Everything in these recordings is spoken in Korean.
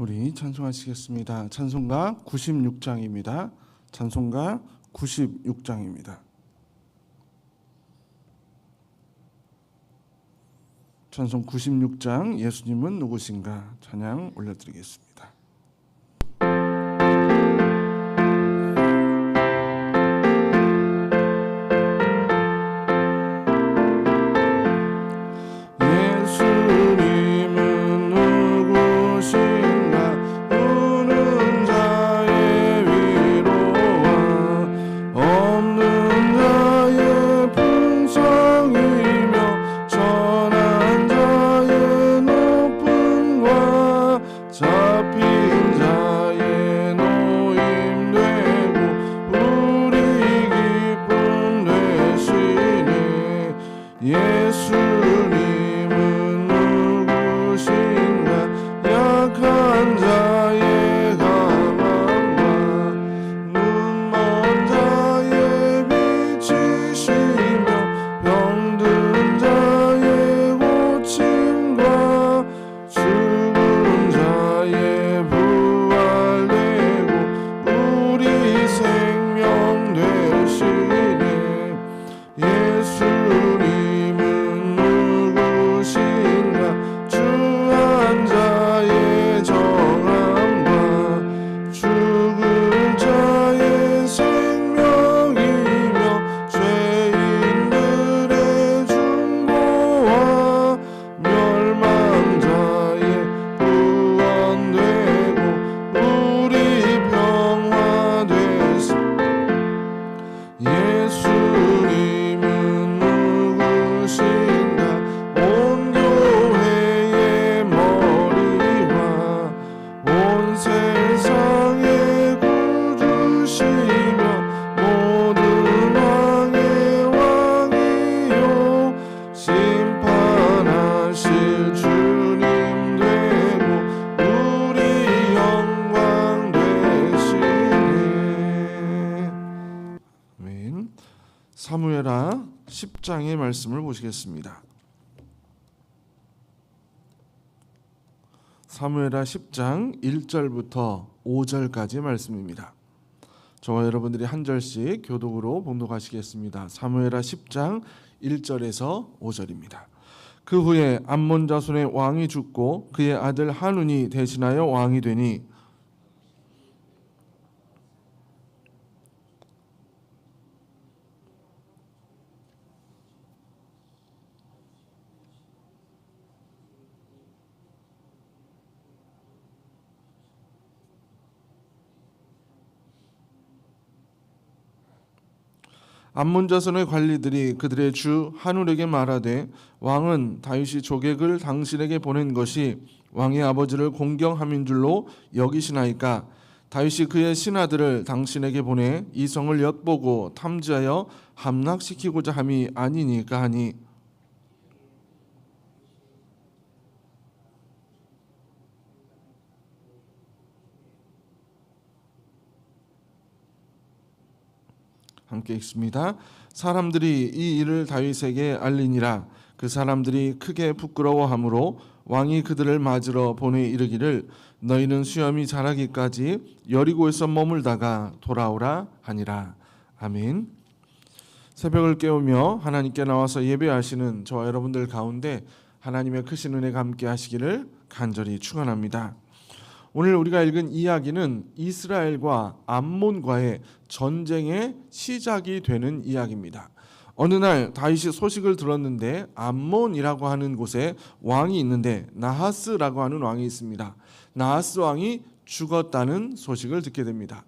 우리 찬송하시겠습니다. 찬송가 96장입니다. 찬송가 96장입니다. 찬송 96장 예수님은 누구신가 찬양 올려드리겠습니다. 10장의 말씀을 보시겠습니다. 사무엘하 10장 1절부터 5절까지 말씀입니다. 저와 여러분들이 한 절씩 교독으로 봉독하시겠습니다. 사무엘하 10장 1절에서 5절입니다. 그 후에 암몬 자손의 왕이 죽고 그의 아들 한운이 대신하여 왕이 되니 암몬 자손의 관리들이 그들의 주 한울에게 말하되 왕은 다윗이 조객을 당신에게 보낸 것이 왕의 아버지를 공경함인 줄로 여기시나이까? 다윗이 그의 신하들을 당신에게 보내 이 성을 엿보고 탐지하여 함락시키고자 함이 아니니까 하니 함께 읽습니다. 사람들이 이 일을 다윗에게 알리니라 그 사람들이 크게 부끄러워하므로 왕이 그들을 맞으러 보내 이르기를 너희는 수염이 자라기까지 여리고에서 머물다가 돌아오라 하니라 아멘. 새벽을 깨우며 하나님께 나와서 예배하시는 저와 여러분들 가운데 하나님의 크신 은혜가 함께 하시기를 간절히 축원합니다. 오늘 우리가 읽은 이야기는 이스라엘과 암몬과의 전쟁의 시작이 되는 이야기입니다. 어느 날 다윗이 소식을 들었는데 암몬이라고 하는 곳에 왕이 있는데 나하스라고 하는 왕이 있습니다. 나하스 왕이 죽었다는 소식을 듣게 됩니다.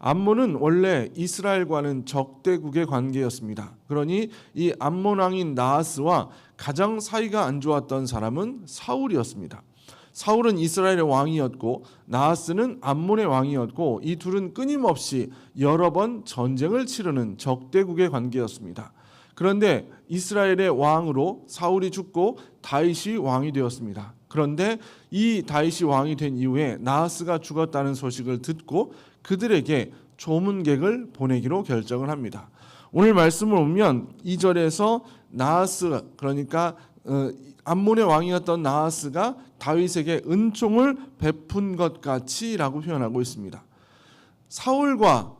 암몬은 원래 이스라엘과는 적대국의 관계였습니다. 그러니 이 암몬 왕인 나하스와 가장 사이가 안 좋았던 사람은 사울이었습니다. 사울은 이스라엘의 왕이었고 나하스는 암몬의 왕이었고 이 둘은 끊임없이 여러 번 전쟁을 치르는 적대국의 관계였습니다. 그런데 이스라엘의 왕으로 사울이 죽고 다윗이 왕이 되었습니다. 그런데 이 다윗이 왕이 된 이후에 나하스가 죽었다는 소식을 듣고 그들에게 조문객을 보내기로 결정을 합니다. 오늘 말씀을 보면 2절에서 나하스 그러니까 어, 암몬의 왕이었던 나하스가 다윗에게 은총을 베푼 것 같이라고 표현하고 있습니다. 사울과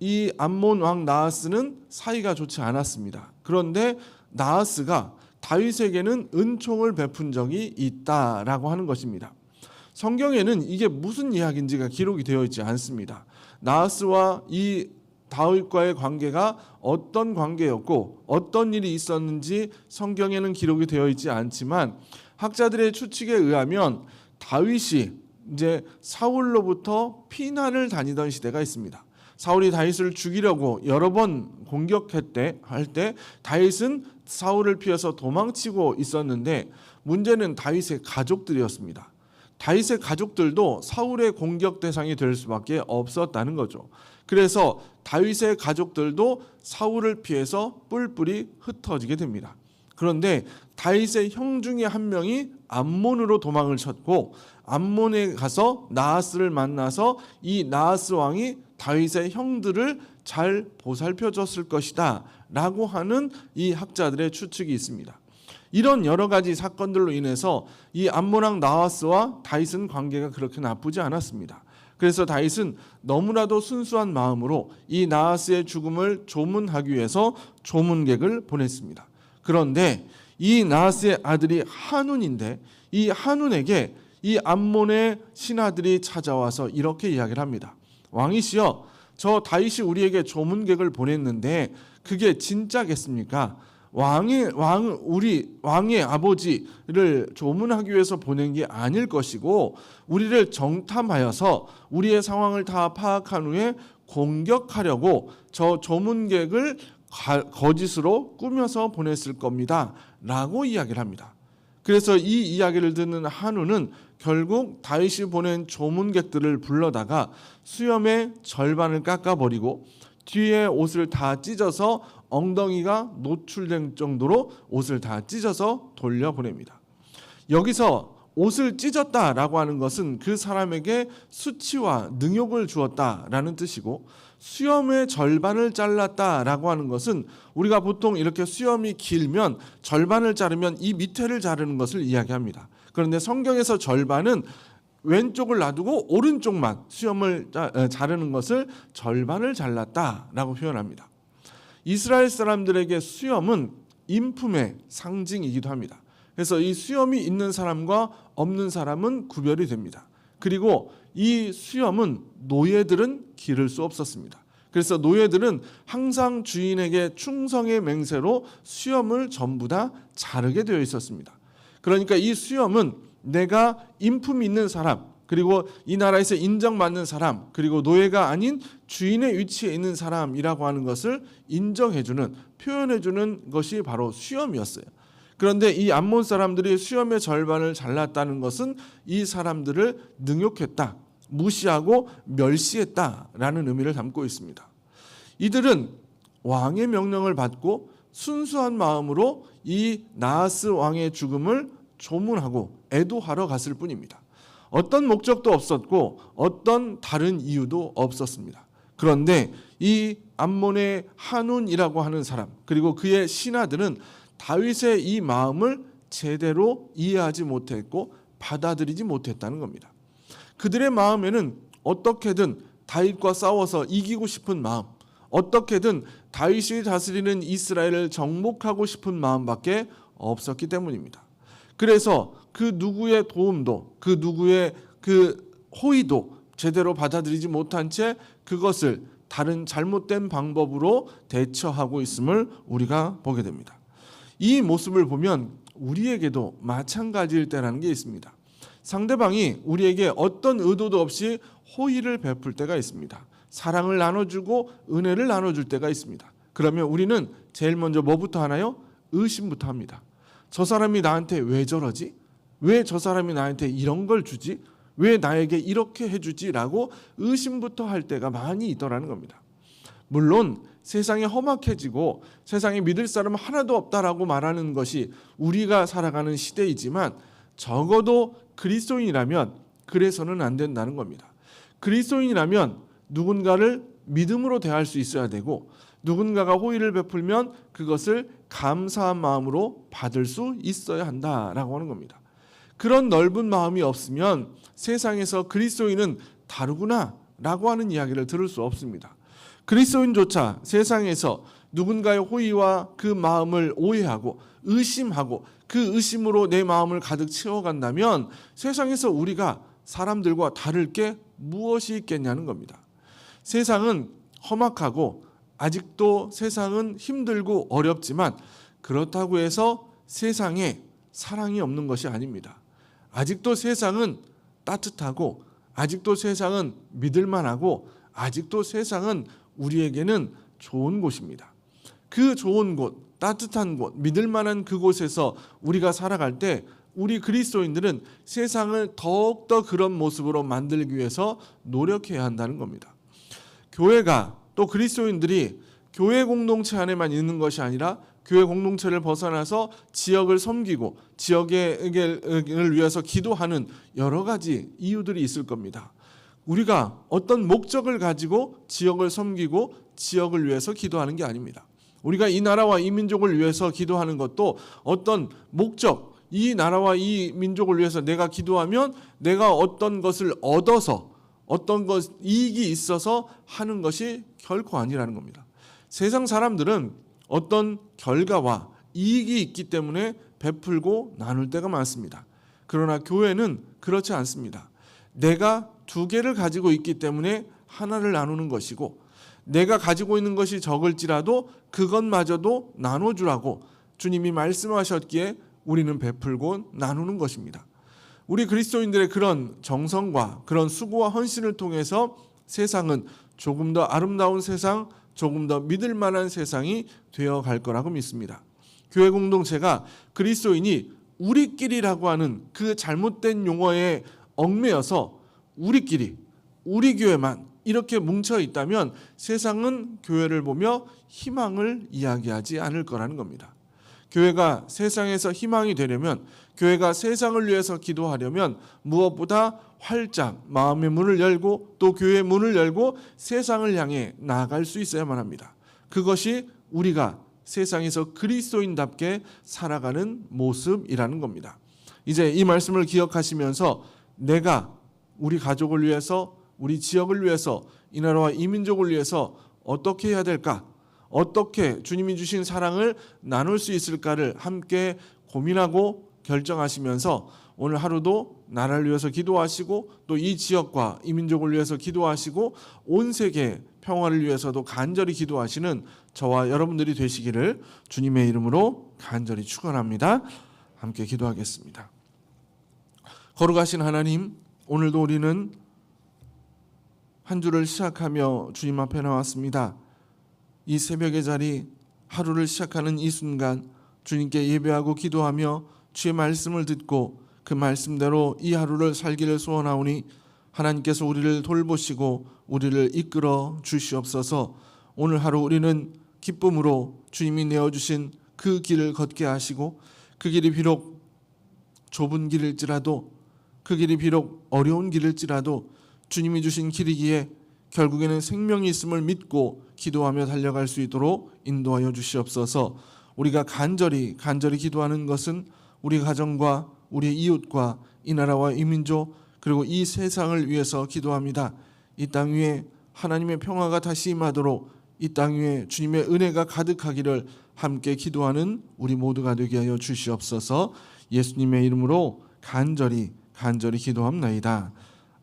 이 암몬 왕 나하스는 사이가 좋지 않았습니다. 그런데 나하스가 다윗에게는 은총을 베푼 적이 있다라고 하는 것입니다. 성경에는 이게 무슨 이야기인지가 기록이 되어 있지 않습니다. 나하스와 이 다윗과의 관계가 어떤 관계였고 어떤 일이 있었는지 성경에는 기록이 되어 있지 않지만 학자들의 추측에 의하면 다윗이 이제 사울로부터 피난을 다니던 시대가 있습니다. 사울이 다윗을 죽이려고 여러 번 공격했대 할 때 다윗은 사울을 피해서 도망치고 있었는데 문제는 다윗의 가족들이었습니다. 다윗의 가족들도 사울의 공격 대상이 될 수밖에 없었다는 거죠. 그래서 다윗의 가족들도 사울을 피해서 뿔뿔이 흩어지게 됩니다. 그런데 다윗의 형 중에 한 명이 암몬으로 도망을 쳤고 암몬에 가서 나하스를 만나서 이 나하스 왕이 다윗의 형들을 잘 보살펴 줬을 것이다 라고 하는 이 학자들의 추측이 있습니다. 이런 여러 가지 사건들로 인해서 이 암몬왕 나하스와 다윗은 관계가 그렇게 나쁘지 않았습니다. 그래서 다윗은 너무나도 순수한 마음으로 이 나하스의 죽음을 조문하기 위해서 조문객을 보냈습니다. 그런데 이 나하스의 아들이 한운인데 이 한운에게 이 암몬의 신하들이 찾아와서 이렇게 이야기를 합니다. 왕이시여, 저 다윗이 우리에게 조문객을 보냈는데 그게 진짜겠습니까? 왕의 왕 우리 왕의 아버지를 조문하기 위해서 보낸 게 아닐 것이고 우리를 정탐하여서 우리의 상황을 다 파악한 후에 공격하려고 저 조문객을 가- 거짓으로 꾸며서 보냈을 겁니다라고 이야기를 합니다. 그래서 이 이야기를 듣는 한우는 결국 다윗이 보낸 조문객들을 불러다가 수염의 절반을 깎아버리고 뒤에 옷을 다 찢어서 엉덩이가 노출된 정도로 옷을 다 찢어서 돌려보냅니다. 여기서 옷을 찢었다라고 하는 것은 그 사람에게 수치와 능욕을 주었다라는 뜻이고 수염의 절반을 잘랐다라고 하는 것은 우리가 보통 이렇게 수염이 길면 절반을 자르면 이 밑에를 자르는 것을 이야기합니다. 그런데 성경에서 절반은 왼쪽을 놔두고 오른쪽만 수염을 자- 어, 자르는 것을 절반을 잘랐다라고 표현합니다. 이스라엘 사람들에게 수염은 인품의 상징이기도 합니다. 그래서 이 수염이 있는 사람과 없는 사람은 구별이 됩니다. 그리고 이 수염은 노예들은 기를 수 없었습니다. 그래서 노예들은 항상 주인에게 충성의 맹세로 수염을 전부 다 자르게 되어 있었습니다. 그러니까 이 수염은 내가 인품 있는 사람 그리고 이 나라에서 인정받는 사람 그리고 노예가 아닌 주인의 위치에 있는 사람이라고 하는 것을 인정해주는 표현해주는 것이 바로 수염이었어요. 그런데 이 암몬 사람들이 수염의 절반을 잘랐다는 것은 이 사람들을 능욕했다, 무시하고 멸시했다라는 의미를 담고 있습니다. 이들은 왕의 명령을 받고 순수한 마음으로 이 나하스 왕의 죽음을 조문하고 애도하러 갔을 뿐입니다. 어떤 목적도 없었고 어떤 다른 이유도 없었습니다. 그런데 이 암몬의 한운이라고 하는 사람 그리고 그의 신하들은 다윗의 이 마음을 제대로 이해하지 못했고 받아들이지 못했다는 겁니다. 그들의 마음에는 어떻게든 다윗과 싸워서 이기고 싶은 마음, 어떻게든 다윗이 다스리는 이스라엘을 정복하고 싶은 마음밖에 없었기 때문입니다. 그래서 그 누구의 도움도 그 누구의 그 호의도 제대로 받아들이지 못한 채 그것을 다른 잘못된 방법으로 대처하고 있음을 우리가 보게 됩니다. 이 모습을 보면 우리에게도 마찬가지일 때라는 게 있습니다. 상대방이 우리에게 어떤 의도도 없이 호의를 베풀 때가 있습니다. 사랑을 나눠주고 은혜를 나눠줄 때가 있습니다. 그러면 우리는 제일 먼저 뭐부터 하나요? 의심부터 합니다. 저 사람이 나한테 왜 저러지? 왜 저 사람이 나한테 이런 걸 주지? 왜 나에게 이렇게 해주지?라고 의심부터 할 때가 많이 있더라는 겁니다. 물론 세상이 험악해지고 세상에 믿을 사람 하나도 없다라고 말하는 것이 우리가 살아가는 시대이지만 적어도 그리스도인이라면 그래서는 안 된다는 겁니다. 그리스도인이라면 누군가를 믿음으로 대할 수 있어야 되고 누군가가 호의를 베풀면 그것을 감사한 마음으로 받을 수 있어야 한다라고 하는 겁니다. 그런 넓은 마음이 없으면 세상에서 그리스도인은 다르구나라고 하는 이야기를 들을 수 없습니다. 그리스도인조차 세상에서 누군가의 호의와 그 마음을 오해하고 의심하고 그 의심으로 내 마음을 가득 채워간다면 세상에서 우리가 사람들과 다를 게 무엇이 있겠냐는 겁니다. 세상은 험악하고 아직도 세상은 힘들고 어렵지만 그렇다고 해서 세상에 사랑이 없는 것이 아닙니다. 아직도 세상은 따뜻하고 아직도 세상은 믿을만하고 아직도 세상은 우리에게는 좋은 곳입니다. 그 좋은 곳, 따뜻한 곳, 믿을만한 그곳에서 우리가 살아갈 때 우리 그리스도인들은 세상을 더욱더 그런 모습으로 만들기 위해서 노력해야 한다는 겁니다. 교회가 또 그리스도인들이 교회 공동체 안에만 있는 것이 아니라 교회 공동체를 벗어나서 지역을 섬기고 지역을 위해서 기도하는 여러 가지 이유들이 있을 겁니다. 우리가 어떤 목적을 가지고 지역을 섬기고 지역을 위해서 기도하는 게 아닙니다. 우리가 이 나라와 이 민족을 위해서 기도하는 것도 어떤 목적, 이 나라와 이 민족을 위해서 내가 기도하면 내가 어떤 것을 얻어서 어떤 것 이익이 있어서 하는 것이 결코 아니라는 겁니다. 세상 사람들은 어떤 결과와 이익이 있기 때문에 베풀고 나눌 때가 많습니다. 그러나 교회는 그렇지 않습니다. 내가 두 개를 가지고 있기 때문에 하나를 나누는 것이고 내가 가지고 있는 것이 적을지라도 그것마저도 나눠주라고 주님이 말씀하셨기에 우리는 베풀고 나누는 것입니다. 우리 그리스도인들의 그런 정성과 그런 수고와 헌신을 통해서 세상은 조금 더 아름다운 세상, 조금 더 믿을 만한 세상이 되어 갈 거라고 믿습니다. 교회 공동체가 그리스도인이 우리끼리라고 하는 그 잘못된 용어에 얽매여서 우리끼리 우리 교회만 이렇게 뭉쳐 있다면 세상은 교회를 보며 희망을 이야기하지 않을 거라는 겁니다. 교회가 세상에서 희망이 되려면 교회가 세상을 위해서 기도하려면 무엇보다 활짝 마음의 문을 열고 또 교회의 문을 열고 세상을 향해 나아갈 수 있어야만 합니다. 그것이 우리가 세상에서 그리스도인답게 살아가는 모습이라는 겁니다. 이제 이 말씀을 기억하시면서 내가 우리 가족을 위해서 우리 지역을 위해서 이 나라와 이 민족을 위해서 어떻게 해야 될까? 어떻게 주님이 주신 사랑을 나눌 수 있을까를 함께 고민하고 결정하시면서 오늘 하루도 나라를 위해서 기도하시고 또 이 지역과 이 민족을 위해서 기도하시고 온 세계 평화를 위해서도 간절히 기도하시는 저와 여러분들이 되시기를 주님의 이름으로 간절히 축원합니다. 함께 기도하겠습니다. 거룩하신 하나님, 오늘도 우리는 한 주를 시작하며 주님 앞에 나왔습니다. 이 새벽의 자리 하루를 시작하는 이 순간 주님께 예배하고 기도하며 주의 말씀을 듣고 그 말씀대로 이 하루를 살기를 소원하오니 하나님께서 우리를 돌보시고 우리를 이끌어 주시옵소서. 오늘 하루 우리는 기쁨으로 주님이 내어 주신 그 길을 걷게 하시고 그 길이 비록 좁은 길일지라도 그 길이 비록 어려운 길일지라도 주님이 주신 길이기에 결국에는 생명이 있음을 믿고 기도하며 달려갈 수 있도록 인도하여 주시옵소서. 우리가 간절히 간절히 기도하는 것은 우리 가정과 우리 이웃과 이 나라와 이 민족 그리고 이 세상을 위해서 기도합니다. 이 땅 위에 하나님의 평화가 다시 임하도록 이 땅 위에 주님의 은혜가 가득하기를 함께 기도하는 우리 모두가 되게 하여 주시옵소서. 예수님의 이름으로 간절히 간절히 기도합나이다.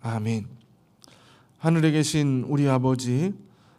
아멘. 하늘에 계신 우리 아버지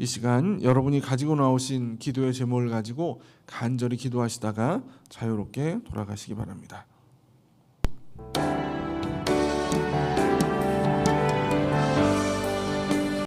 이 시간 여러분이 가지고 나오신 기도의 제목을 가지고 간절히 기도하시다가 자유롭게 돌아가시기 바랍니다.